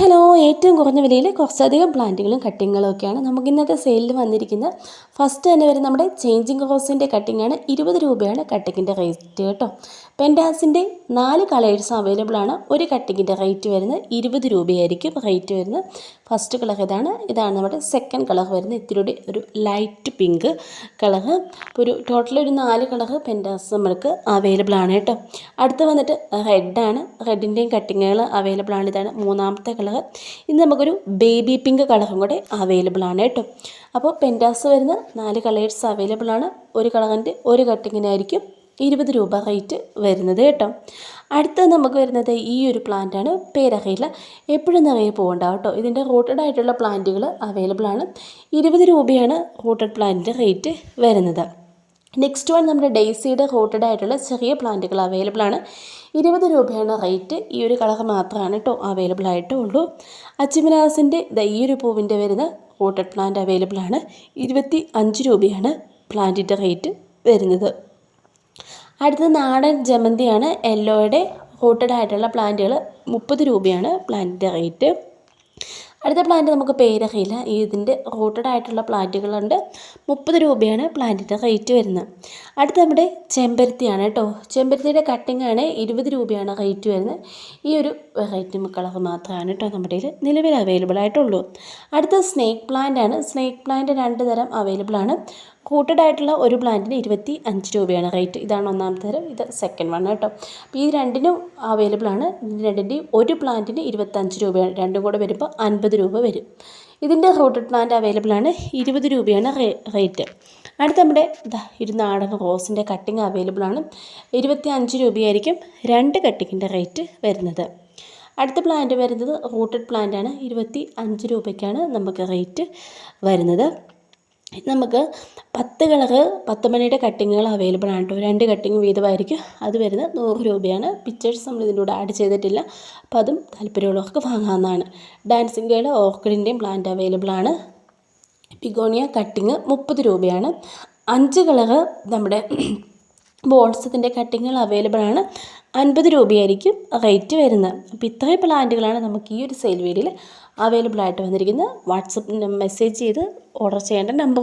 Hello. ഏറ്റവും കുറഞ്ഞ വിലയിൽ കുറച്ചധികം പ്ലാന്റുകളും കട്ടിങ്ങുകളും ഒക്കെയാണ് നമുക്ക് ഇന്നത്തെ സെയിലിൽ വന്നിരിക്കുന്നത്. ഫസ്റ്റ് തന്നെ വരുന്ന നമ്മുടെ ചേഞ്ചിങ് റോസിന്റെ കട്ടിങ്ങാണ് ഇരുപത് രൂപയാണ് കട്ടിങ്ങിന്റെ റേറ്റ് കേട്ടോ. പെൻഡാസിന്റെ നാല് കളേഴ്സ് അവൈലബിൾ ആണ്. ഒരു കട്ടിങ്ങിന്റെ റേറ്റ് വരുന്നത് ഇരുപത് രൂപയായിരിക്കും റേറ്റ് വരുന്നത്. ഫസ്റ്റ് കളർ ഇതാണ്. ഇതാണ് നമ്മുടെ സെക്കൻഡ് കളർ വരുന്നത്. ഇത്തിരി ഒരു ലൈറ്റ് പിങ്ക് കളർ ഒരു ടോട്ടൽ ഒരു നാല് കളർ പെൻഡാസ് നമ്മൾക്ക് അവൈലബിൾ ആണ് കേട്ടോ. അടുത്ത് വന്നിട്ട് റെഡാണ് റെഡിന്റെയും കട്ടിങ്ങുകൾ അവൈലബിൾ ആണ്. ഇതാണ് മൂന്നാമത്തെ കളർ ഇന്ന് നമുക്കൊരു ബേബി പിങ്ക് കളറും കൂടെ അവൈലബിൾ ആണ് കേട്ടോ. അപ്പോൾ പെൻഡാസ് വരുന്ന നാല് കളേഴ്സ് അവൈലബിൾ ആണ്. ഒരു കളറിന്റെ ഒരു കട്ടിങ്ങിനായിരിക്കും ഇരുപത് രൂപ റേറ്റ് വരുന്നത് കേട്ടോ. അടുത്തത് നമുക്ക് വരുന്നത് ഈ ഒരു പ്ലാന്റാണ് പേരറിയില്ല. എപ്പോഴും നിറയെ പോകണ്ട കേട്ടോ. ഇതിന്റെ റൂട്ടഡ് ആയിട്ടുള്ള പ്ലാന്റുകൾ അവൈലബിൾ ആണ്. ഇരുപത് രൂപയാണ് റൂട്ടഡ് പ്ലാന്റിന്റെ റേറ്റ് വരുന്നത്. നെക്സ്റ്റ് വൺ നമ്മുടെ ഡെയ്സിയുടെ റോട്ടഡ് ആയിട്ടുള്ള ചെറിയ പ്ലാന്റുകൾ അവൈലബിൾ ആണ്. ഇരുപത് രൂപയാണ് റേറ്റ് ഈ ഒരു കളർ മാത്രമാണ് കേട്ടോ അവൈലബിൾ ആയിട്ടുള്ളൂ അച്ചിമിനാസിന്റെ ഈ ഒരു പൂവിന്റെ വരുന്ന റോട്ടഡ് പ്ലാന്റ് അവൈലബിൾ ആണ്. ഇരുപത്തി അഞ്ച് രൂപയാണ് പ്ലാന്റിന്റെ റേറ്റ് വരുന്നത്. അടുത്തത് നാടൻ ജമന്തിയാണ്. യെല്ലോയുടെ റോട്ടഡ് ആയിട്ടുള്ള പ്ലാന്റുകൾ മുപ്പത് രൂപയാണ് പ്ലാന്റിന്റെ റേറ്റ് അടുത്ത പ്ലാന്റ് നമുക്ക് പേരറിയില്ല ഇതിന്റെ റോട്ടഡ് ആയിട്ടുള്ള പ്ലാന്റുകളുണ്ട് മുപ്പത് രൂപയാണ് പ്ലാന്റിന്റെ റേറ്റ് വരുന്നത്. അടുത്ത നമ്മുടെ ചെമ്പരത്തിയാണ് കേട്ടോ. ചെമ്പരത്തിയുടെ കട്ടിംഗ് ആണ് ഇരുപത് രൂപയാണ് റേറ്റ് വരുന്നത്. ഈ ഒരു വെറൈറ്റി കളർ മാത്രമാണ് കേട്ടോ നമ്മുടെ നിലവിൽ അവൈലബിൾ ആയിട്ടുള്ളൂ. അടുത്ത സ്നേക്ക് പ്ലാന്റ് ആണ്. സ്നേക്ക് പ്ലാന്റ് രണ്ട് തരം അവൈലബിൾ ആണ്. കൂട്ടഡ് ആയിട്ടുള്ള ഒരു പ്ലാന്റിന് ഇരുപത്തി അഞ്ച് രൂപയാണ് റേറ്റ് ഇതാണ് ഒന്നാമത്തെ തരം. ഇത് സെക്കൻഡ് വൺ കേട്ടോ. അപ്പോൾ ഈ രണ്ടിനും അവൈലബിൾ ആണ്. രണ്ടിന്റെയും ഒരു പ്ലാന്റിന് ഇരുപത്തഞ്ച് രൂപയാണ്. രണ്ടും കൂടെ വരുമ്പോൾ അൻപത് രൂപ വരും. ഇതിന്റെ റൂട്ടഡ് പ്ലാന്റ് അവൈലബിൾ ആണ്. ഇരുപത് രൂപയാണ് റേറ്റ് അടുത്ത നമ്മുടെ ഒരു നാടൻ റോസിന്റെ കട്ടിങ് അവൈലബിൾ ആണ്. ഇരുപത്തി അഞ്ച് രൂപയായിരിക്കും രണ്ട് കട്ടിങ്ങിന്റെ റേറ്റ് വരുന്നത്. അടുത്ത പ്ലാന്റ് വരുന്നത് റൂട്ടഡ് പ്ലാന്റ് ആണ്. ഇരുപത്തി അഞ്ച് രൂപയ്ക്കാണ് നമുക്ക് റേറ്റ് വരുന്നത്. നമുക്ക് പത്ത് കളറ് പത്ത് മണിയുടെ കട്ടിങ്ങുകൾ അവൈലബിൾ ആണ് കേട്ടോ. രണ്ട് കട്ടിങ് വീതമായിരിക്കും. അത് വരുന്നത് നൂറ് രൂപയാണ്. പിക്ചേഴ്സ് നമ്മൾ ഇതിന്റെ കൂടെ ആഡ് ചെയ്തിട്ടില്ല. അപ്പോൾ അതും താല്പര്യമുള്ളവർക്ക് വാങ്ങാവുന്നതാണ്. ഡാൻസിങ് ഗേൾ ഓർക്കിഡിന്റെയും പ്ലാന്റ് അവൈലബിൾ ആണ്. പിഗോണിയ കട്ടിങ് മുപ്പത് രൂപയാണ്. അഞ്ച് കളറ് നമ്മുടെ ബോൾസത്തിന്റെ കട്ടിങ്ങുകൾ അവൈലബിൾ ആണ്. അൻപത് രൂപയായിരിക്കും റേറ്റ് വരുന്നത്. അപ്പോൾ ഇത്രയും പ്ലാന്റുകളാണ് നമുക്ക് ഈ ഒരു സെയിൽ വീഡിയോയിൽ അവൈലബിൾ ആയിട്ട് വന്നിരിക്കുന്നത് വാട്സപ്പ് മെസ്സേജ് ചെയ്ത് ഓർഡർ ചെയ്യേണ്ട നമ്പർ